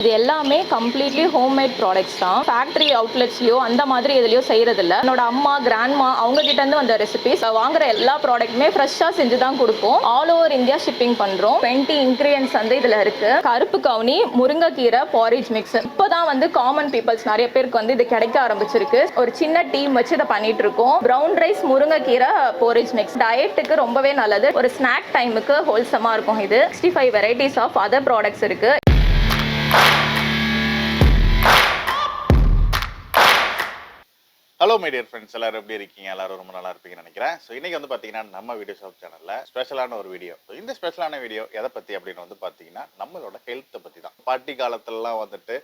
இது எல்லாமே completely homemade products தான். ஃபேக்டரி அவுட்லெட்ஸ்லயோ அந்த மாதிரி எதுலயோ செய்யறது இல்லை என்னோட அம்மா கிராண்ட்மா அவங்க கிட்ட இருந்து வந்த ரெசிபிஸ் வாங்குற எல்லா ப்ராடக்ட்டுமே ஃப்ரெஷ்ஷா செஞ்சு தான் கொடுப்போம். ஆல் ஓவர் இந்தியா ஷிப்பிங் பண்றோம். 20 இன்கிரியன்ஸ் வந்து இதுல இருக்கு. கருப்பு கவுனி முருங்கைக்கீரை பாரிஜ் மிக்ஸ் இப்போதான் வந்து காமன் பீப்பிள்ஸ் நிறைய பேருக்கு வந்து இது கிடைக்க ஆரம்பிச்சிருக்கு. ஒரு சின்ன டீம் வச்சு இதை பண்ணிட்டு இருக்கோம். ப்ரௌன் ரைஸ் முருங்கைக்கீரை பாரிஜ் மிக்ஸ் டயட்டுக்கு ரொம்பவே நல்லது. ஒரு ஸ்நாக் டைமுக்கு ஹோல்சமா இருக்கும் இது. Sixty five varieties of other products இருக்கு. ஹலோ மீடியர் ஃப்ரெண்ட்ஸ் எல்லாரும் எப்படி இருக்கீங்க? எல்லாரும் ரொம்ப நல்லா இருப்பீங்கன்னு நினைக்கிறேன். ஸோ இன்றைக்கி வந்து பார்த்தீங்கன்னா நம்ம வீடியோ ஷாப் சேனலில் ஸ்பெஷலான ஒரு வீடியோ ஸோ இந்த ஸ்பெஷலான வீடியோ எதை பற்றி அப்படின்னு வந்து பார்த்தீங்கன்னா நம்மளோட ஹெல்த்தை பற்றி தான். பாட்டி காலத்துலலாம் வந்துட்டு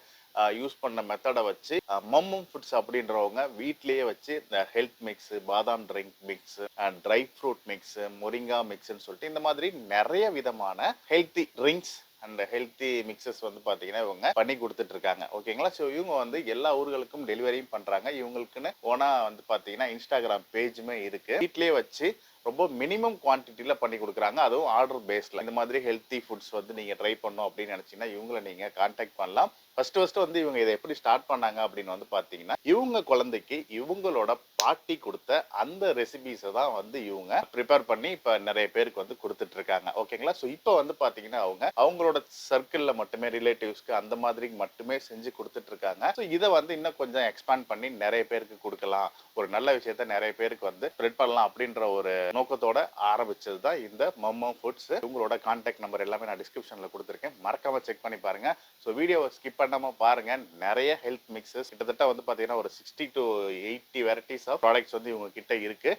யூஸ் பண்ண மெத்தடை வச்சு மம்மும் ஃபுட்ஸ் அப்படின்றவங்க வீட்லேயே வச்சு இந்த ஹெல்த் மிக்ஸ் பாதாம் drink mix dry fruit mix moringa மிக்ஸ்ன்னு சொல்லிட்டு இந்த மாதிரி நிறைய விதமான healthy drinks and healthy mixes வந்து பார்த்தீங்கன்னா இவங்க பண்ணி கொடுத்துட்டு இருக்காங்க ஓகேங்களா ஸோ இவங்க வந்து எல்லா ஊர்களுக்கும் டெலிவரியும் பண்ணுறாங்க இவங்களுக்குன்னு ஓனாக வந்து பார்த்தீங்கன்னா இன்ஸ்டாகிராம் பேஜுமே இருக்கு. வீட்லேயே வச்சு ரொம்ப மினிமம் குவான்டிட்டியில் பண்ணி கொடுக்குறாங்க. அதுவும் ஆர்டர் பேஸில் இந்த மாதிரி ஹெல்த்தி ஃபுட்ஸ் வந்து நீங்கள் ட்ரை பண்ணோம் அப்படின்னு நினச்சிங்கன்னா இவங்களை நீங்கள் காண்டாக்ட் பண்ணலாம். ஃபர்ஸ்ட் ஃபர்ஸ்ட் வந்து இவங்க இதை எப்படி ஸ்டார்ட் பண்ணாங்க அப்படின்னு வந்து பார்த்தீங்கன்னா இவங்க குழந்தைக்கு இவங்களோட பாட்டி கொடுத்த அந்த ரெசிபிஸை தான் வந்து இவங்க ப்ரிப்பேர் பண்ணி இப்போ நிறைய பேருக்கு வந்து கொடுத்துட்டு இருக்காங்க. ஓகேங்களா ஸோ இப்போ வந்து பார்த்தீங்கன்னா அவங்க அவங்களோட சர்க்கிளில் மட்டுமே ரிலேட்டிவ்ஸ்க்கு அந்த மாதிரி மட்டுமே செஞ்சு கொடுத்துட்டு இருக்காங்க. ஸோ இதை வந்து இன்னும் கொஞ்சம் எக்ஸ்பேண்ட் பண்ணி நிறைய பேருக்கு கொடுக்கலாம். ஒரு நல்ல விஷயத்த நிறைய பேருக்கு வந்து ஸ்ப்ரெட் பண்ணலாம் அப்படின்ற ஒரு நோக்கத்தோட ஆரம்பிச்சது தான் இந்த மம்மம் ஃபுட்ஸ் உங்களோட கான்டாக்ட் நம்பர் எல்லாமே நான் டிஸ்கிரிப்ஷனில் கொடுத்துருக்கேன். மறக்காம செக் பண்ணி பாருங்க. ஸோ வீடியோவை ஸ்கிப் பண்ணாமல் பாருங்க. நிறைய ஹெல்த் மிக்சஸ் கிட்டத்தட்ட வந்து பார்த்தீங்கன்னா ஒரு sixty to eighty varieties of products வந்து இவங்க கிட்ட இருக்கு.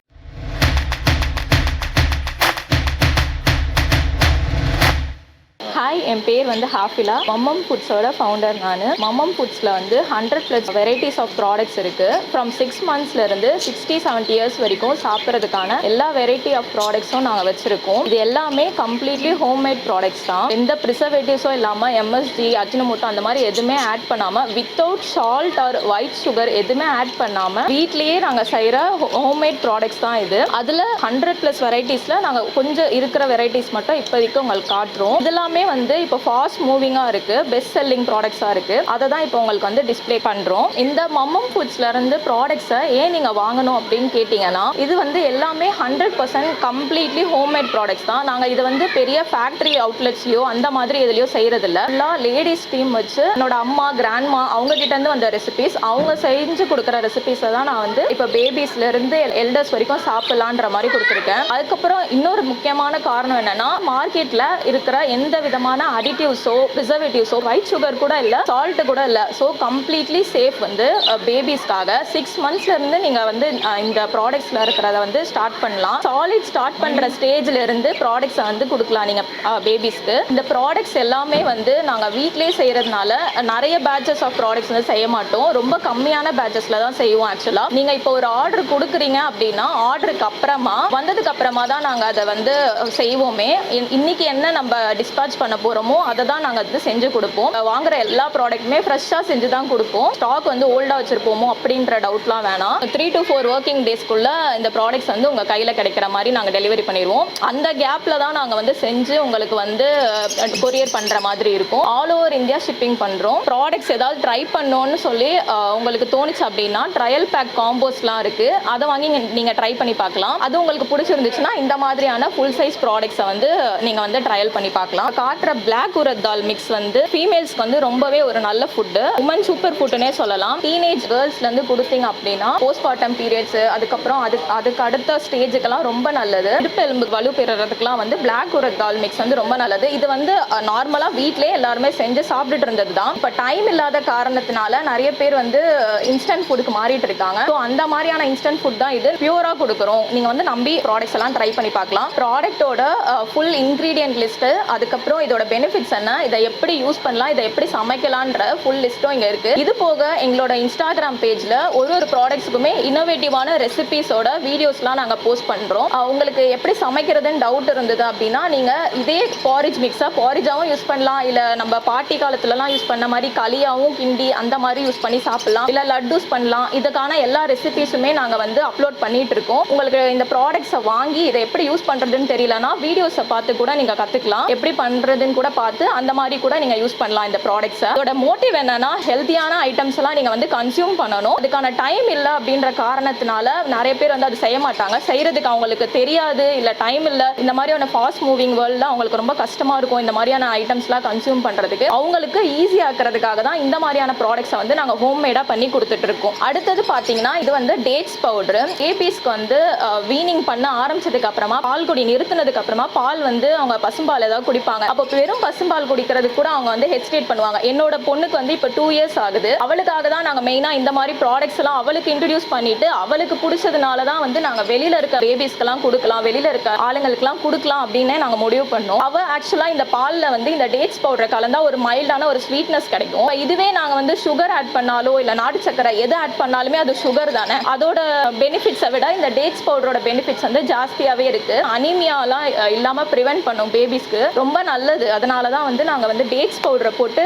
ஹாய் என் பேர் வந்து ஹாஃபிலா. மம்மம் ஃபுட்ஸோட ஃபவுண்டர் நான். மம்மம் ஃபுட்ஸில் வந்து hundred plus varieties of products இருக்குது ஃப்ரம் சிக்ஸ் மந்த்ஸ்லேருந்து சிக்ஸ்டி செவன்ட்டி இயர்ஸ் வரைக்கும் சாப்பிட்றதுக்கான எல்லா வெரைட்டி ஆஃப் ப்ராடக்ட்ஸும் நாங்கள் வச்சுருக்கோம். இது எல்லாமே கம்ப்ளீட்லி ஹோம்மேட் ப்ராடக்ட்ஸ் தான். எந்த ப்ரிசர்வேட்டிவ்ஸும் இல்லாமல் எம்எஸ்ஜி அஜினமோட்டோ அந்த மாதிரி எதுவுமே ஆட் பண்ணாமல் without salt or white sugar எதுவுமே ஆட் பண்ணாமல் வீட்லேயே நாங்கள் செய்கிற ஹோம்மேட் ப்ராடக்ட்ஸ் தான் இது. அதில் ஹண்ட்ரட் ப்ளஸ் வெரைட்டிஸில் நாங்கள் கொஞ்சம் இருக்கிற வெரைட்டிஸ் மட்டும் இப்போதைக்கு உங்களுக்கு காட்டுறோம். இதெல்லாமே வந்து வந்து இப்போ ஃபாஸ்ட் மூவிங்காக இருக்குது பெஸ்ட் செல்லிங் ப்ராடக்ட்ஸாக இருக்குது அதை தான் இப்போ உங்களுக்கு வந்து டிஸ்ப்ளே பண்ணுறோம் இந்த மம்மம் ஃபுட்ஸ்லேருந்து ப்ராடக்ட்ஸை ஏன் நீங்கள் வாங்கணும் அப்படின்னு கேட்டிங்கன்னா இது வந்து எல்லாமே hundred percent completely homemade products தான். நாங்கள் இது வந்து பெரிய ஃபேக்ட்ரி அவுட்லெட்ஸ்லையோ அந்த மாதிரி எதுலையோ செய்கிறதில்ல ஃபுல்லாக லேடிஸ் டீம் வச்சு என்னோட அம்மா கிராண்ட்மா அவங்க வந்த ரெசிபிஸ் அவங்க செஞ்சு கொடுக்குற ரெசிபிஸை தான் நான் வந்து இப்போ பேபிஸ்லேருந்து எல்டர்ஸ் வரைக்கும் சாப்பிட்லான்ற மாதிரி கொடுத்துருக்கேன். அதுக்கப்புறம் இன்னொரு முக்கியமான காரணம் என்னென்னா மார்க்கெட்டில் இருக்கிற எந்த விதமான அடிட்டிவ்ஸோ ப்ரிசர்வேட்டிவ்ஸோ ஒயிட் சுகர் கூட இல்லை சால்ட் கூட இல்லை. ஸோ கம்ப்ளீட்லி சேஃப் வந்து பேபிஸ்க்காக சிக்ஸ் மந்த்ஸ்லேருந்து நீங்கள் வந்து இந்த ப்ராடக்ட்ஸில் இருக்கிறத வந்து ஸ்டார்ட் பண்ணலாம். சாலிட் ஸ்டார்ட் பண்ணுற ஸ்டேஜ்ல இருந்து ப்ராடக்ட்ஸை வந்து கொடுக்கலாம் நீங்கள் பேபிஸ்க்கு இந்த ப்ராடக்ட்ஸ் எல்லாமே வந்து நாங்கள் வீட்டிலே செய்கிறதுனால நிறைய பேட்சஸ் ஆஃப் ப்ராடக்ட்ஸ் வந்து செய்ய மாட்டோம். ரொம்ப கம்மியான பேட்சஸில் தான் செய்வோம் ஆக்சுவலாக நீங்கள் இப்போ ஒரு ஆர்டர் கொடுக்குறீங்க அப்படின்னா ஆர்டருக்கு அப்புறமா வந்ததுக்கு அப்புறமா தான் நாங்கள் அதை வந்து செய்வோமே. இன்- இன்னைக்கு என்ன நம்ம டிஸ்பேச் பண்ண போகிறோமோ அதை தான் நாங்கள் வந்து செஞ்சு கொடுப்போம். வாங்குற எல்லா ப்ராடக்ட்டுமே ஃப்ரெஷ்ஷாக செஞ்சு தான் கொடுப்போம். ஸ்டாக் வந்து ஓல்டாக வச்சுருப்போமோ அப்படின்ற டவுட்லாம் வேணாம். த்ரீ டு ஃபோர் ஒர்க்கிங் டேஸ்க்குள்ளே இந்த ப்ராடக்ட்ஸ் வந்து உங்கள் கையில் கிடைக்கிற மாதிரி நாங்கள் டெலிவரி பண்ணிடுவோம். அந்த கேப்பில் தான் நாங்கள் வந்து செஞ்சு உங்களுக்கு வந்து கொரியர் பண்ணுற மாதிரி இருக்கும். ஆல் ஓவர் இந்தியா ஷிப்பிங் பண்ணுறோம் ப்ராடக்ட்ஸ் ஏதாவது ட்ரை பண்ணோன்னு சொல்லி உங்களுக்கு தோணுச்சு அப்படின்னா ட்ரையல் பேக் காம்போஸ்லாம் இருக்குது அதை வாங்கி நீங்கள் ட்ரை பண்ணி பார்க்கலாம். அது உங்களுக்கு பிடிச்சிருந்துச்சுன்னா இந்த மாதிரியான ஃபுல் சைஸ் ப்ராடக்ட்ஸை வந்து நீங்கள் வந்து ட்ரையல் பண்ணி பார்க்கலாம். காட்டுற பிளாக் உரத் தால் மிக்ஸ் வந்து ஃபீமேல்ஸ்க்கு வந்து ரொம்பவே ஒரு நல்ல ஃபுட்டு உமன் சூப்பர் ஃபுட்டுனே சொல்லலாம். டீனேஜ் கேர்ள்ஸ்லேருந்து கொடுத்தீங்க அப்படின்னா போஸ்ட்மார்ட்டம் பீரியட்ஸ் அதுக்கப்புறம் அது அதுக்கு அடுத்த ஸ்டேஜுக்கெல்லாம் ரொம்ப நல்லது. இடுப்பு எலும்பு வலு பெறுறதுக்குலாம் வந்து பிளாக் உரத் தால் மிக்ஸ் வந்து ரொம்ப நல்லது. இது வந்து நார்மலாக வீட்டிலே எல்லாருமே செஞ்சு சாப்பிட்டுட்டு இருந்தது தான் இப்போ டைம் இல்லாத காரணத்தினால நிறைய பேர் வந்து இன்ஸ்டன்ட் ஃபுட்டுக்கு மாறிட்டு இருக்காங்க. ஸோ அந்த மாதிரியான இன்ஸ்டன்ட் ஃபுட் தான் இது பியூரா கொடுக்குறோம். நீங்க வந்து நம்பி ப்ராடக்ட்ஸ் எல்லாம் ட்ரை பண்ணி பார்க்கலாம். ப்ராடக்டோட ஃபுல் இன்க்ரீடியன்ட் லிஸ்ட் அதுக்கப்புறம் இதோட பெனிஃபிட்ஸ் என்ன? இதை எப்படி யூஸ் பண்ணலாம்? இதை எப்படி சமைக்கலான்ற ஃபுல் லிஸ்ட்டும் இங்கே இருக்கு. இது போக எங்களோட இன்ஸ்டாகிராம் பேஜில் ஒரு ஒரு ப்ராடக்ட்ஸுக்குமே இன்னோவேட்டிவான ரெசிபிஸோட வீடியோஸ்லாம் நாங்கள் போஸ்ட் பண்ணுறோம் உங்களுக்கு எப்படி சமைக்கிறதுன்னு டவுட் இருந்தது அப்படின்னா நீங்கள் இதே பாரிஜ் மிக்ஸாக பாரிஜாவும் யூஸ் பண்ணலாம். இல்லை நம்ம பாட்டி காலத்துலலாம் யூஸ் பண்ண மாதிரி களியாகவும் கிண்டி அந்த மாதிரி யூஸ் பண்ணி சாப்பிடலாம். இல்லை லட்டூஸ் பண்ணலாம். இதுக்கான எல்லா ரெசிபிஸுமே நாங்கள் வந்து அப்லோட் பண்ணிட்டு இருக்கோம். உங்களுக்கு இந்த ப்ராடக்ட்ஸை வாங்கி இதை எப்படி யூஸ் பண்ணுறதுன்னு தெரியலனா வீடியோஸை பார்த்து கூட நீங்கள் கற்றுக்கலாம் எப்படி பண்ணுறது நல்லதுன்னு கூட பார்த்து அந்த மாதிரி கூட நீங்க யூஸ் பண்ணலாம் இந்த ப்ராடக்ட்ஸை அதோட மோட்டிவ் என்னன்னா ஹெல்த்தியான ஐட்டம்ஸ் எல்லாம் நீங்க வந்து கன்சியூம் பண்ணணும். அதுக்கான டைம் இல்லை அப்படின்ற காரணத்தினால நிறைய பேர் வந்து அது செய்ய மாட்டாங்க. செய்யறதுக்கு அவங்களுக்கு தெரியாது இல்ல டைம் இல்ல. இந்த மாதிரியான ஃபாஸ்ட் மூவிங் வேர்ல்ட்ல அவங்களுக்கு ரொம்ப கஷ்டமா இருக்கும் இந்த மாதிரியான ஐட்டம்ஸ்லாம் கன்சியூம் பண்றதுக்கு. அவங்களுக்கு ஈஸி ஆக்குறதுக்காக தான் இந்த மாதிரியான ப்ராடக்ட்ஸை வந்து நாங்க ஹோம் மேடா பண்ணி கொடுத்துட்டு இருக்கோம். அடுத்தது பாத்தீங்கன்னா இது வந்து டேட்ஸ் பவுடர் ஏபிஸ்க்கு வந்து வீனிங் பண்ண ஆரம்பிச்சதுக்கு அப்புறமா பால் குடி நிறுத்தினதுக்கு அப்புறமா பால் வந்து அவங்க பசும்பால் ஏதாவது குடிப்பாங்க. அப்போ வெறும் பசும்பால் குடிக்கிறதுக்கு கூட அவங்க வந்து ஹெசிடேட் பண்ணுவாங்க. என்னோட பொண்ணுக்கு வந்து இப்போ டூ இயர்ஸ் ஆகுது. அவளுக்காக தான் நாங்கள் மெயினாக இந்த மாதிரி ப்ராடக்ட்ஸ் எல்லாம் அவளுக்கு இன்ட்ரடியூஸ் பண்ணிட்டு அவளுக்கு பிடிச்சதுனால தான் வந்து நாங்கள் வெளியில் இருக்க பேபிஸ்க்கெல்லாம் கொடுக்கலாம் வெளியில் இருக்க ஆளுங்களுக்குலாம் கொடுக்கலாம் அப்படின்னு நாங்கள் முடிவு பண்ணோம். அவள் ஆக்சுவலாக இந்த பாலில் வந்து இந்த டேட்ஸ் பவுடரை கலந்தா ஒரு மைல்டான ஒரு ஸ்வீட்னஸ் கிடைக்கும். இதுவே நாங்கள் வந்து சுகர் ஆட் பண்ணாலோ இல்லை நாட்டு சக்கரை எது ஆட் பண்ணாலுமே அது சுகர் தானே. அதோட பெனிஃபிட்ஸை விட இந்த டேட்ஸ் பவுடரோட பெனிஃபிட்ஸ் வந்து ஜாஸ்தியாகவே இருக்குது அனிமியாலாம் இல்லாமல் ப்ரிவென்ட் பண்ணும் பேபிஸ்க்கு ரொம்ப நல்லது. அதனால தான் வந்து நாங்கள் வந்து டேட்ஸ் பவுடரை போட்டு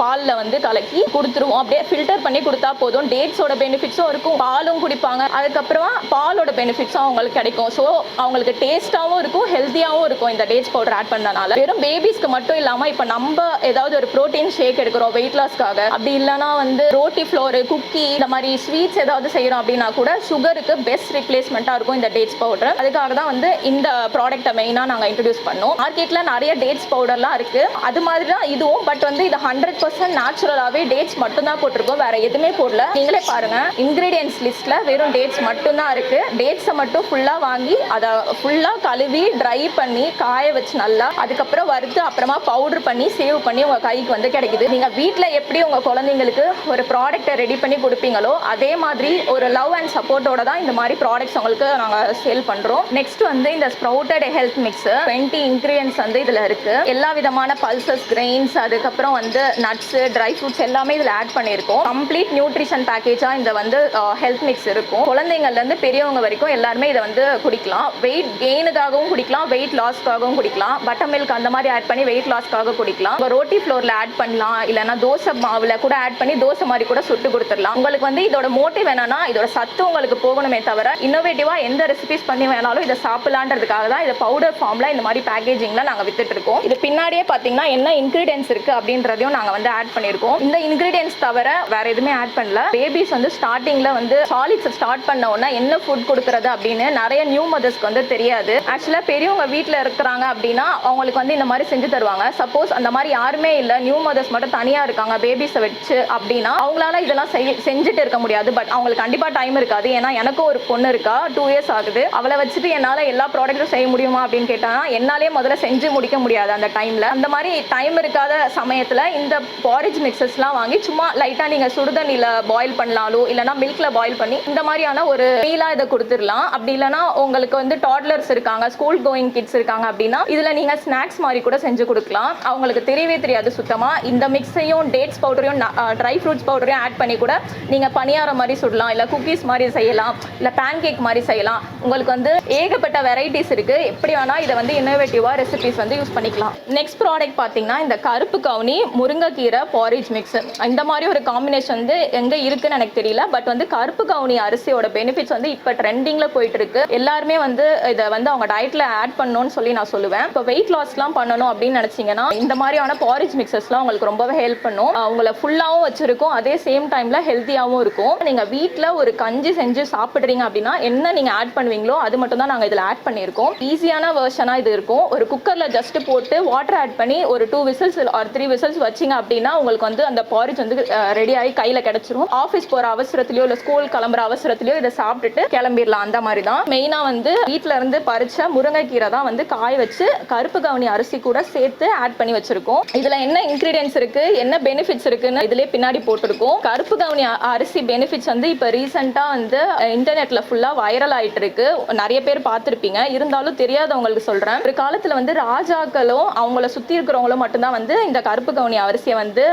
பாலில் வந்து கலக்கி கொடுத்துருவோம். அப்படியே ஃபில்டர் பண்ணி கொடுத்தா போதும். டேட்ஸோட பெனிஃபிட்ஸும் இருக்கும். பாலும் குடிப்பாங்க. அதுக்கப்புறமா பாலோட பெனிஃபிட்ஸும் அவங்களுக்கு கிடைக்கும். ஸோ அவங்களுக்கு டேஸ்ட்டாகவும் இருக்கும் ஹெல்த்தியாகவும் இருக்கும் இந்த டேட்ஸ் பவுடர் ஆட் பண்ணனால. வெறும் பேபிஸ்க்கு மட்டும் இல்லாமல் இப்போ நம்ம ஏதாவது ஒரு ப்ரோட்டீன் ஷேக் எடுக்கிறோம் வெயிட் லாஸ்க்காக அப்படி இல்லைனா வந்து ரோட்டி ஃப்ளோரு குக்கி இந்த மாதிரி ஸ்வீட்ஸ் ஏதாவது செய்கிறோம் அப்படின்னா கூட சுகருக்கு பெஸ்ட் ரிப்ளேஸ்மெண்ட்டாக இருக்கும் இந்த டேட்ஸ் பவுடர் அதுக்காக தான் வந்து இந்த ப்ராடக்ட்டை மெயினாக நாங்கள் இன்ட்ரடியூஸ் பண்ணோம். மார்க்கெட்டில் நிறைய டேட்ஸ் பவுடர் பவுடர்லாம் இருக்கு. அது மாதிரி தான் இதுவும் பட் வந்து இது ஹண்ட்ரட் பர்சன்ட் நேச்சுரலாகவே டேட்ஸ் மட்டும் தான் போட்டிருக்கோம். வேற எதுவுமே போடல. நீங்களே பாருங்க. இன்கிரீடியன்ஸ் லிஸ்ட்ல வெறும் டேட்ஸ் மட்டும் தான் இருக்கு. டேட்ஸை மட்டும் ஃபுல்லா வாங்கி அதை ஃபுல்லா கழுவி ட்ரை பண்ணி காய வச்சு நல்லா அதுக்கப்புறம் வறுத்து அப்புறமா பவுடர் பண்ணி சேவ் பண்ணி உங்க கைக்கு வந்து கிடைக்குது. நீங்க வீட்டில் எப்படி உங்க குழந்தைங்களுக்கு ஒரு ப்ராடக்ட்டை ரெடி பண்ணி கொடுப்பீங்களோ அதே மாதிரி ஒரு லவ் அண்ட் சப்போர்ட்டோட தான் இந்த மாதிரி ப்ராடக்ட்ஸ் உங்களுக்கு நாங்க சேல் பண்றோம். நெக்ஸ்ட் வந்து இந்த ஸ்ப்ரவுட்டட் ஹெல்த் மிக்ஸ் 20 இன்கிரியன்ஸ் வந்து இதுல இருக்கு. எல்லா எல்லா விதமான பல்சஸ் கிரெயின்ஸ் அதுக்கப்புறம் வந்து நட்ஸு ட்ரை ஃப்ரூட்ஸ் எல்லாமே இதில் ஆட் பண்ணியிருக்கோம். கம்ப்ளீட் நியூட்ரிஷன் பேக்கேஜாக இந்த வந்து ஹெல்த் மிக்ஸ் இருக்கும். குழந்தைங்கள்லேருந்து பெரியவங்க வரைக்கும் எல்லாருமே இதை வந்து குடிக்கலாம். வெயிட் கெயினுக்காகவும் குடிக்கலாம் வெயிட் லாஸ்க்காகவும் குடிக்கலாம். பட்டர் மில்க் அந்த மாதிரி ஆட் பண்ணி வெயிட் லாஸ்க்காக குடிக்கலாம். இப்போ ரோட்டி ஃப்ளோரில் ஆட் பண்ணலாம். இல்லைன்னா தோசை மாவில் கூட ஆட் பண்ணி தோசை மாதிரி கூட சுட்டு கொடுத்துடலாம். உங்களுக்கு வந்து இதோட மோட்டிவ் என்னன்னா இதோட சத்து உங்களுக்கு போகணுமே தவிர இன்னோவேட்டிவாக எந்த ரெசிபிஸ் பண்ணி வேணாலும் இதை சாப்பிடலான்றதுக்காக தான் இதை பவுடர் ஃபார்மில் இந்த மாதிரி பேக்கேஜிங்லாம் நாங்கள் வித்துட்டு இருக்கோம். இது பின்னாடியே பார்த்தீங்கன்னா என்ன இன்க்ரீடியன்ஸ் இருக்கு அப்படின்றதையும் நாங்கள் வந்து ஆட் பண்ணியிருக்கோம். இந்த இன்க்ரீடியன்ஸ் தவிர வேற எதுவுமே ஆட் பண்ணல. பேபிஸ் வந்து ஸ்டார்டிங்ல வந்து சாலிட்ஸ் ஸ்டார்ட் பண்ண உடனே என்ன ஃபுட் கொடுக்குறது அப்படின்னு நிறைய நியூ மதர்ஸ்க்கு வந்து தெரியாது. ஆக்சுவலாக பெரியவங்க வீட்டில் இருக்கிறாங்க அப்படின்னா அவங்களுக்கு வந்து இந்த மாதிரி செஞ்சு தருவாங்க. சப்போஸ் அந்த மாதிரி யாருமே இல்லை நியூ மதர்ஸ் மட்டும் தனியாக இருக்காங்க பேபிஸை வச்சு அப்படின்னா அவங்களால இதெல்லாம் செய்- செஞ்சுட்டு இருக்க முடியாது. பட் அவங்களுக்கு கண்டிப்பாக டைம் இருக்காது. ஏன்னா எனக்கும் ஒரு பொண்ணு இருக்கா டூ இயர்ஸ் ஆகுது. அவளை வச்சுட்டு என்னால் எல்லா ப்ராடக்ட்டும் செய்ய முடியுமா அப்படின்னு கேட்டானா என்னாலே முதல்ல செஞ்சு முடிக்க முடியாது. அந்த டைம் டைமில் அந்த மாதிரி டைம் இருக்காத சமயத்தில் இந்த பாரிஜ் மிக்சஸ்லாம் வாங்கி சும்மா லைட்டாக நீங்கள் சுடுதண்ணியில் பாயில் பண்ணலாலோ இல்லைனா மில்கில் பாயில் பண்ணி இந்த மாதிரியான ஒரு மீலாக இதை கொடுத்துடலாம். அப்படி இல்லைன்னா உங்களுக்கு வந்து டாட்லர்ஸ் இருக்காங்க ஸ்கூல் கோயிங் கிட்ஸ் இருக்காங்க அப்படின்னா இதில் நீங்கள் ஸ்நாக்ஸ் மாதிரி கூட செஞ்சு கொடுக்கலாம். அவங்களுக்கு தெரியவே தெரியாது சுத்தமாக இந்த மிக்ஸையும் டேட்ஸ் பவுடரையும் ட்ரை ஃப்ரூட்ஸ் பவுடரையும் ஆட் பண்ணி கூட நீங்கள் பணியாரம் மாதிரி சுடலாம் இல்லை குக்கீஸ் மாதிரி செய்யலாம் இல்லை பேன் கேக் மாதிரி செய்யலாம். உங்களுக்கு வந்து ஏகப்பட்ட வெரைட்டிஸ் இருக்குது எப்படி வேணால் இதை வந்து இன்னோவேட்டிவாக ரெசிபிஸ் வந்து யூஸ் பண்ணிக்கலாம். நெக்ஸ்ட் ப்ராடக்ட் பார்த்தீங்கன்னா இந்த கருப்பு கவுனி முருங்கைக்கீரை பாரிஜ் மிக்ஸ் இந்த மாதிரி ஒரு காம்பினேஷன் வந்து எங்கே இருக்குன்னு எனக்கு தெரியல. பட் வந்து கருப்பு கவுனி அரிசியோட பெனிஃபிட்ஸ் வந்து இப்போ ட்ரெண்டிங்கில் போயிட்டு இருக்கு. எல்லாருமே வந்து இதை வந்து அவங்க டயட்டில் ஆட் பண்ணணும்னு சொல்லி நான் சொல்லுவேன். இப்போ வெயிட் லாஸ்லாம் பண்ணணும் அப்படின்னு நினச்சிங்கன்னா இந்த மாதிரியான பாரிஜ் மிக்சஸ்லாம் உங்களுக்கு ரொம்பவே ஹெல்ப் பண்ணும். அவங்கள உங்களை ஃபுல்லாகவும் வச்சுருக்கும். அதே சேம் டைமில் ஹெல்த்தியாகவும் இருக்கும். நீங்கள் வீட்டில் ஒரு கஞ்சி செஞ்சு சாப்பிட்றீங்க அப்படின்னா என்ன நீங்கள் ஆட் பண்ணுவீங்களோ அது மட்டும் தான் நாங்கள் இதில் ஆட் பண்ணியிருக்கோம். ஈஸியான வேர்ஷனாக இது இருக்கும். ஒரு குக்கரில் ஜஸ்ட் போட்டு வாட்டர் ஆட் பண்ணி ஒரு two whistles or three whistles வச்சீங்க அப்படின்னா உங்களுக்கு வந்து அந்த பாரிஜ் வந்து ரெடி ஆகி கையில கிடைச்சிரும். ஆஃபீஸ் போற அவசரத்துலயோ இல்ல ஸ்கூல் கிளம்புற அவசரத்துலையோ இதை சாப்பிட்டுட்டு கிளம்பிடலாம். அந்த மாதிரி தான். மெயினா வந்து வீட்ல இருந்து பறிச்ச முருங்கைக்கீரை தான் வந்து காய வச்சு கருப்பு கவனி அரிசி கூட சேர்த்து ஆட் பண்ணி வச்சிருக்கோம். இதுல என்ன இன்கிரீடியன்ஸ் இருக்கு? என்ன பெனிஃபிட்ஸ் இருக்குன்னு இதுலயே பின்னாடி போட்டிருக்கோம். கருப்பு கவனி அரிசி பெனிஃபிட்ஸ் வந்து இப்ப ரீசெண்டா வந்து இன்டர்நெட்ல ஃபுல்லா வைரல் ஆயிட்டு இருக்கு நிறைய பேர் பார்த்திருப்பீங்க. இருந்தாலும் தெரியாதவங்களுக்கு சொல்றேன். ஒரு காலத்துல வந்து ராஜாக்களும் அவங்க அவங்கள சுத்தி இருக்கிறவங்களும் மட்டும்தான் வந்து இந்த கருப்பு கவுனி அரிசியை வந்து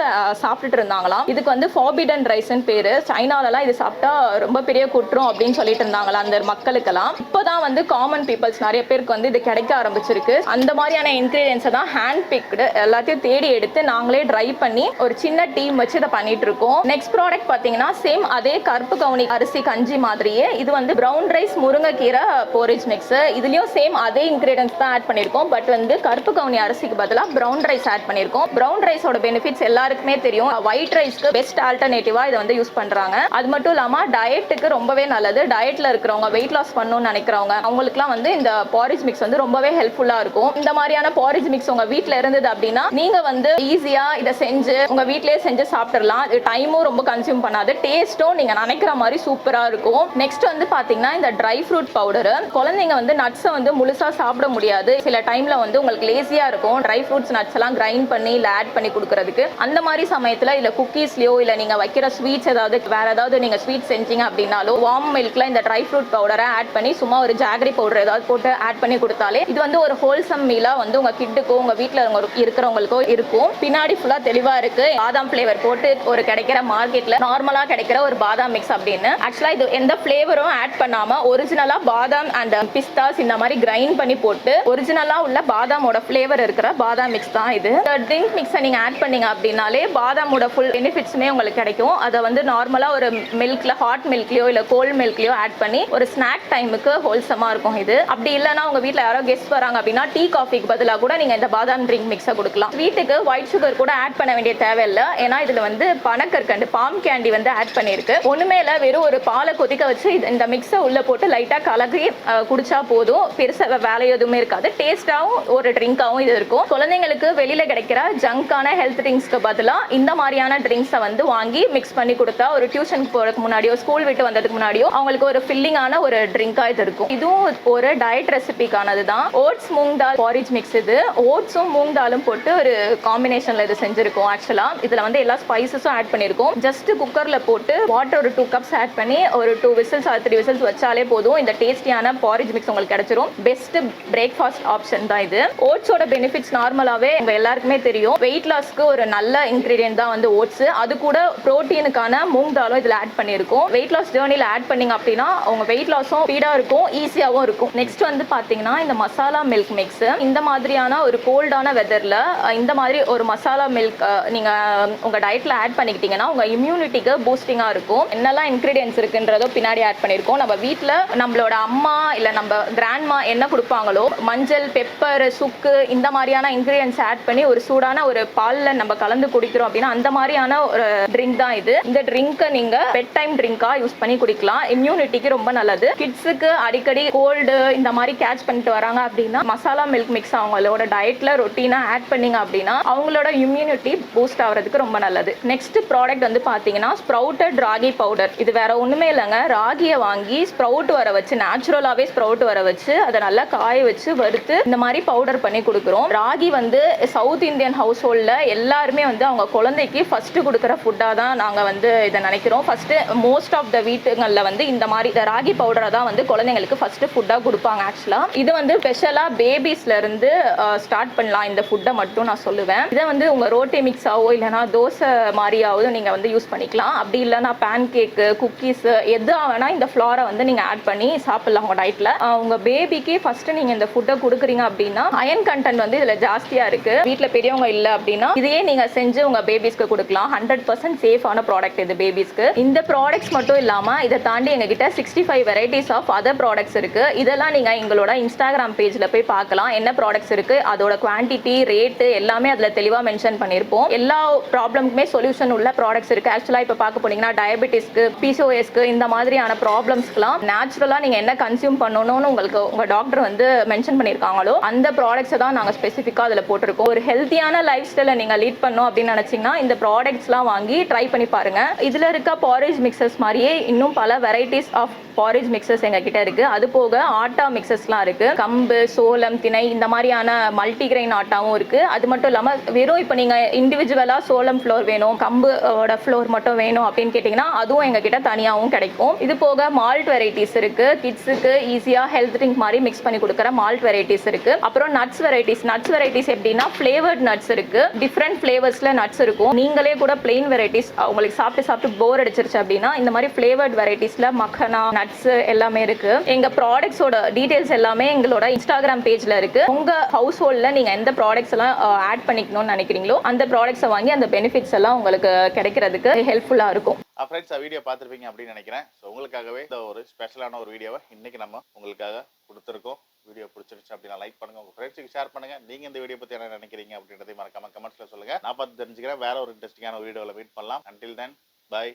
சாப்பிட்டுட்டு இருந்தாங்களாம். இதுக்கு வந்து ஃபாபிடன் ரைஸ்ன்னு பேரு. சைனாலலாம் இது சாப்பிட்டா ரொம்ப பெரிய குற்றம் அப்படின்னு சொல்லிட்டு இருந்தாங்களா அந்த மக்களுக்கெல்லாம். இப்போதான் வந்து காமன் பீப்புள்ஸ் நிறைய பேருக்கு வந்து இது கிடைக்க ஆரம்பிச்சிருக்கு. அந்த மாதிரியான இன்கிரீடியன்ஸை தான் ஹேண்ட் பிக்டு எல்லாத்தையும் தேடி எடுத்து நாங்களே ட்ரை பண்ணி ஒரு சின்ன டீம் வச்சு இதை பண்ணிட்டு இருக்கோம். நெக்ஸ்ட் ப்ராடக்ட் பார்த்தீங்கன்னா சேம் அதே கருப்பு கவுனி அரிசி கஞ்சி மாதிரியே இது வந்து ப்ரௌன் ரைஸ் முருங்கைக்கீரை போரேஜ் மிக்ஸ் இதுலயும் சேம் அதே இன்கிரீடியன்ஸ் தான் ஆட் பண்ணியிருக்கோம். பட் வந்து கருப்பு கவுனி அரிசி அரிசிக்கு பதிலாக ப்ரௌன் ரைஸ் ஆட் பண்ணியிருக்கோம் ப்ரௌன் ரைஸோட பெனிஃபிட்ஸ் எல்லாருக்குமே தெரியும். ஒயிட் ரைஸ்க்கு பெஸ்ட் ஆல்டர்னேட்டிவாக இதை வந்து யூஸ் பண்ணுறாங்க அது மட்டும் இல்லாமல் டயட்டுக்கு ரொம்பவே நல்லது. டயட்டில் இருக்கிறவங்க வெயிட் லாஸ் பண்ணணும்னு நினைக்கிறவங்க அவங்களுக்குலாம் வந்து இந்த பாரிஜ் மிக்ஸ் வந்து ரொம்பவே ஹெல்ப்ஃபுல்லாக இருக்கும். இந்த மாதிரியான பாரிஜ் மிக்ஸ் உங்கள் வீட்டில் இருந்தது அப்படின்னா நீங்கள் வந்து ஈஸியாக இதை செஞ்சு உங்கள் வீட்டிலேயே செஞ்சு சாப்பிட்றலாம் இது டைமும் ரொம்ப கன்சியூம் பண்ணாது. டேஸ்ட்டும் நீங்கள் நினைக்கிற மாதிரி சூப்பராக இருக்கும். நெக்ஸ்ட் வந்து பார்த்தீங்கன்னா இந்த ட்ரை ஃப்ரூட் பவுடர் குழந்தைங்க வந்து நட்ஸை வந்து முழுசாக சாப்பிட முடியாது. சில டைமில் வந்து உங்களுக்கு லேசியாக இருக்கும். ட்ரை ஃப்ரூட்ஸ் நட்ஸ் எல்லாம் கிரைண்ட் பண்ணி இல்லை ஆட் பண்ணி கொடுக்கறதுக்கு. அந்த மாதிரி சமயத்தில் இல்லை குக்கீஸ்லையோ இல்லை நீங்கள் வைக்கிற ஸ்வீட்ஸ் ஏதாவது வேற ஏதாவது நீங்கள் ஸ்வீட் செஞ்சீங்க அப்படின்னாலோ வார்ம் மில்க்ல இந்த ட்ரை ஃப்ரூட் பவுடரை ஆட் பண்ணி சும்மா ஒரு ஜாகரி பவுடர் ஏதாவது போட்டு ஆட் பண்ணி கொடுத்தாலே இது வந்து ஒரு ஹோல்சம் மீலாக வந்து உங்கள் கிட்டுக்கோ உங்கள் வீட்டில் இருக்கிறவங்களுக்கோ இருக்கும். பின்னாடி ஃபுல்லாக தெளிவாக இருக்கு. பாதாம் ஃப்ளேவர் போட்டு ஒரு கிடைக்கிற மார்க்கெட்டில் நார்மலாக கிடைக்கிற ஒரு பாதாம் மிக்ஸ் அப்படின்னு. ஆக்சுவலாக இது எந்த ஃப்ளேவரும் ஆட் பண்ணாமல் ஒரிஜினலாக பாதாம் அண்ட் பிஸ்தாஸ் இந்த மாதிரி கிரைண்ட் பண்ணி போட்டு ஒரிஜினலாக உள்ள பாதாமோட ஃப்ளேவர் இருக்கிற பாதாம் மிக்ஸ் தான் இது. இந்த ட்ரிங்க் மிக்ஸை நீங்க ஆட் பண்ணீங்க அப்படின்னாலே பாதாமோட ஃபுல் பெனிஃபிட்ஸுமே உங்களுக்கு கிடைக்கும். அதை வந்து நார்மலாக ஒரு மில்க்ல ஹாட் மில்க்லயோ இல்லை கோல்ட் மில்க்லையோ ஆட் பண்ணி ஒரு ஸ்நாக் டைமுக்கு ஹோல்சமாக இருக்கும் இது. அப்படி இல்லைன்னா உங்கள் வீட்டில் யாரோ கெஸ்ட் வராங்க அப்படின்னா டீ காஃபிக்கு பதிலாக கூட நீங்க இந்த பாதாம் ட்ரிங்க் மிக்ஸை கொடுக்கலாம். ஸ்வீட்டுக்கு ஒயிட் சுகர் கூட ஆட் பண்ண வேண்டிய தேவையில்லை. ஏன்னா இதில் வந்து பனக்கற்கண்டு பாம் கேண்டி வந்து ஆட் பண்ணியிருக்கு. ஒன்றுமே இல்லை வெறும் ஒரு பாலை கொதிக்க வச்சு இந்த மிக்ஸை உள்ளே போட்டு லைட்டாக கலக்கி குடிச்சா போதும். பெருசாக வேலை எதுவுமே இருக்காது. டேஸ்ட்டாகவும் ஒரு ட்ரிங்காகவும் இது இருக்கும். குழந்தைங்களுக்கு வெளியில கிடைக்கிற ஜங்கான ஹெல்த் ட்ரிங்க்ஸ்க்கு பதிலா இந்த மாதிரியான ட்ரிங்க்ஸை வந்து வாங்கி மிக்ஸ் பண்ணி கொடுத்தா ஒரு டியூஷனுக்கு போறதுக்கு முன்னாடியோ ஸ்கூல் விட்டு வந்ததுக்கு முன்னாடியோ அவங்களுக்கு ஒரு ஃபில்லிங்கான ஒரு ட்ரிங்கா இது இருக்கும். இதுவும் ஒரு டயட் ரெசிபிக்கானது தான். Oats moong dal porridge mix இது. ஓட்ஸும் மூங் தாலும் போட்டு ஒரு காம்பினேஷன்ல இது செஞ்சிருக்கும் ஆக்சுவலா இதுல வந்து எல்லா ஸ்பைசஸும் ஆட் பண்ணிருக்கோம். ஜஸ்ட் குக்கர்ல போட்டு வாட்டர் ஒரு டூ கப்ஸ் ஆட் பண்ணி ஒரு two whistles or three whistles வச்சாலே போதும். இந்த டேஸ்டியான பாரிஜ் மிக்ஸ் உங்களுக்கு கிடைச்சிரும். பெஸ்ட் பிரேக்ஃபாஸ்ட் ஆப்ஷன் தான் இது. ஓட்ஸோட பெனிஃபிட் பெனிஃபிட்ஸ் நார்மலாகவே உங்கள் எல்லாருக்குமே தெரியும். வெயிட் லாஸ்க்கு ஒரு நல்ல இன்க்ரீடியன்ட் தான் வந்து ஓட்ஸ் அது கூட புரோட்டீனுக்கான மூங் தாலும் இதில் ஆட் பண்ணியிருக்கோம். வெயிட் லாஸ் ஜேர்னியில் ஆட் பண்ணீங்க அப்படின்னா உங்கள் வெயிட் லாஸும் ஸ்பீடாக இருக்கும் ஈஸியாகவும் இருக்கும். நெக்ஸ்ட் வந்து பார்த்தீங்கன்னா இந்த மசாலா மில்க் மிக்ஸ் இந்த மாதிரியான ஒரு கோல்டான வெதர்ல இந்த மாதிரி ஒரு மசாலா மில்க் நீங்க உங்கள் உங்க டயட்ல ஆட் பண்ணிக்கிட்டீங்கன்னா உங்க இம்யூனிட்டிக்கு பூஸ்டிங்காக இருக்கும். என்னெல்லாம் இன்க்ரீடியன்ஸ் இருக்குன்றதோ பின்னாடி ஆட் பண்ணியிருக்கோம். நம்ம வீட்டில் நம்மளோட அம்மா இல்லை நம்ம கிராண்ட்மா என்ன கொடுப்பாங்களோ மஞ்சள் பெப்பர் சுக்கு இந்த மாதிரி மாதிரியான இன்கிரீடியன்ஸ் ஆட் பண்ணி ஒரு சூடான ஒரு பாலில் நம்ம கலந்து குடிக்கிறோம் அப்படின்னா அந்த மாதிரியான ஒரு ட்ரிங்க் தான் இது. இந்த ட்ரிங்க்கை நீங்கள் பெட் டைம் ட்ரிங்காக யூஸ் பண்ணி குடிக்கலாம். இம்யூனிட்டிக்கு ரொம்ப நல்லது. கிட்ஸுக்கு அடிக்கடி கோல்டு இந்த மாதிரி கேட்ச் பண்ணிட்டு வராங்க அப்படின்னா மசாலா மில்க் மிக்ஸ் அவங்களோட டயட்டில் ரொட்டீனாக ஆட் பண்ணீங்க அப்படின்னா அவங்களோட இம்யூனிட்டி பூஸ்ட் ஆகிறதுக்கு ரொம்ப நல்லது. நெக்ஸ்ட் ப்ராடக்ட் வந்து பார்த்தீங்கன்னா ஸ்ப்ரவுட்டட் ராகி பவுடர் இது வேற ஒன்றுமே இல்லைங்க. ராகியை வாங்கி ஸ்ப்ரவுட் வர வச்சு நேச்சுரலாகவே ஸ்ப்ரவுட் வர வச்சு அதை நல்லா காய வச்சு வறுத்து இந்த மாதிரி பவுடர் பண்ணி கொடுக்குறோம். ராகி வந்து சவுத் இந்தியன் ஹவுஸ் ஹோல்டில் எல்லாருமே வந்து அவங்க குழந்தைக்கு ஃபஸ்ட்டு கொடுக்குற ஃபுட்டாக தான் நாங்கள் வந்து இதை நினைக்கிறோம். ஃபஸ்ட்டு மோஸ்ட் ஆஃப் த வீட்டுங்களில் வந்து இந்த மாதிரி இந்த ராகி பவுடரை தான் வந்து குழந்தைங்களுக்கு ஃபஸ்ட்டு ஃபுட்டாக கொடுப்பாங்க ஆக்சுவலாக இது வந்து ஸ்பெஷலாக பேபிஸ்லேருந்து ஸ்டார்ட் பண்ணலாம் இந்த ஃபுட்டை மட்டும் நான் சொல்லுவேன். இதை வந்து உங்கள் ரோட்டி மிக்ஸாவோ இல்லைனா தோசை மாதிரியாவது நீங்கள் வந்து யூஸ் பண்ணிக்கலாம். அப்படி இல்லைனா பேன் கேக்கு குக்கீஸு எதா வேணால் இந்த ஃப்ளாரை வந்து நீங்கள் ஆட் பண்ணி சாப்பிட்லாம் உங்கள் டயட்டில் உங்கள் பேபிக்கு ஃபஸ்ட்டு நீங்கள் இந்த ஃபுட்டை கொடுக்குறீங்க அப்படின்னா அயன் கண்டென்ட் வந்து இதில் ஜாஸ்தியா இருக்கு. வீட்டுல பெரியவங்க இல்ல அப்படின்னா இதையே நீங்க செஞ்சு உங்க பேபிஸ்க்கு கொடுக்கலாம். ஹண்ட்ரட் பர்சன்ட் சேஃபான ப்ராடக்ட் இது பேபிஸ்க்கு இந்த ப்ராடக்ட்ஸ் மட்டும் இல்லாம இதை தாண்டி எங்ககிட்ட sixty five varieties of other products இருக்கு. இதெல்லாம் நீங்க எங்களோட இன்ஸ்டாகிராம் பேஜ்ல போய் பார்க்கலாம். என்ன ப்ராடக்ட்ஸ் இருக்கு அதோட குவான்டிட்டி ரேட்டு எல்லாமே அதுல தெளிவா மென்ஷன் பண்ணியிருப்போம் எல்லா ப்ராப்ளம்க்குமே சொல்யூஷன் உள்ள ப்ராடக்ட்ஸ் இருக்கு. ஆக்சுவலா இப்போ பார்க்க போனீங்கன்னா டயபெட்டிஸ்க்கு பிசிஓஎஸ்க்கு இந்த மாதிரியான ப்ராப்ளம்ஸ்க்குலாம் நேச்சுரலா நீங்க என்ன கன்சியூம் பண்ணணும்னு உங்களுக்கு உங்க டாக்டர் வந்து மென்ஷன் பண்ணிருக்காங்களோ அந்த ப்ராடக்ட்ஸை தான் நாங்கள் ஸ்பெசிஃபிக்காக அதில் போட்டிருக்கோம். ஒரு ஹெல்த்தியான லைஃப் ஸ்டைலை நீங்கள் லீட் பண்ணோம் அப்படின்னு நினச்சிங்கன்னா இந்த ப்ராடக்ட்ஸ்லாம் வாங்கி ட்ரை பண்ணி பாருங்க. இதில் இருக்க பாரேஜ் மிக்சஸ் மாதிரியே இன்னும் பல வெரைட்டிஸ் ஆஃப் பாரேஜ் மிக்சஸ் எங்ககிட்ட இருக்கு. அது போக ஆட்டா மிக்சஸ்லாம் இருக்கு. கம்பு சோளம் திணை இந்த மாதிரியான மல்டிகிரெயின் ஆட்டாவும் இருக்கு. அது மட்டும் இல்லாமல் வெறும் இப்போ நீங்க இண்டிவிஜுவலா சோளம் ஃப்ளோர் வேணும் கம்போட ஃப்ளோர் மட்டும் வேணும் அப்படின்னு கேட்டிங்கன்னா அதுவும் எங்ககிட்ட தனியாகவும் கிடைக்கும். இது போக மால்ட் வெரைட்டிஸ் இருக்கு. கிட்ஸுக்கு ஈஸியாக ஹெல்த் ட்ரிங்க் மாதிரி மிக்ஸ் பண்ணி கொடுக்குற மால்ட் வெரைட்டிஸ் இருக்கு. அப்புறம் நட்ஸ் வெரைட்டிஸ் நட்ஸ் வெரைட்டிஸ் எப்படின்னா ஃப்ளேவர்ட் நட்ஸ் இருக்கு. டிஃப்ரெண்ட் ஃப்ளேவர்ஸ்ல நட்ஸ் இருக்கும். நீங்களே கூட பிளெயின் வெரைட்டிஸ் உங்களுக்கு சாப்பிட்டு சாப்பிட்டு போர் அடிச்சிருச்சு அப்படின்னா இந்த மாதிரி ஃப்ளேவர்ட் வெரைட்டிஸ்ல மக்கனா நட்ஸ் எல்லாமே இருக்கு. எங்க ப்ராடக்ட்ஸோட டீடைல்ஸ் எல்லாமே எங்களோட இன்ஸ்டாகிராம் பேஜ்ல இருக்கு. உங்க ஹவுஸ் ஹோல்ட்ல நீங்க எந்த ப்ராடக்ட்ஸ் எல்லாம் ஆட் பண்ணிக்கணும்னு நினைக்கிறீங்களோ அந்த ப்ராடக்ட்ஸை வாங்கி அந்த பெனிஃபிட்ஸ் எல்லாம் உங்களுக்கு கிடைக்கிறதுக்கு ஹெல்ப்ஃபுல்லா இருக்கும். ஃப்ரெண்ட்ஸ் வீடியோ பார்த்துருப்பீங்க அப்படின்னு நினைக்கிறேன். ஸோ உங்களுக்காகவே இந்த ஒரு ஸ்பெஷலான ஒரு வீடியோவை இன்னைக்கு நம்ம உங்களுக்காக கொடுத்துருக்கோம். வீடியோ பிடிச்சிருச்சு அப்படின்னா லைக் பண்ணுங்க. உங்க ஃப்ரெண்ட்ஸுக்கு ஷேர் பண்ணுங்க. நீங்க இந்த வீடியோ பத்தி என்ன நினைக்கிறீங்க அப்படின்றதையும் மறக்காம கமெண்ட்ஸ்ல சொல்லுங்க. நான் பார்த்து தெரிஞ்சுக்கிறேன். வேற ஒரு இன்ட்ரெஸ்டிங்கான வீடியோவில் மீட் பண்ணலாம். Until then by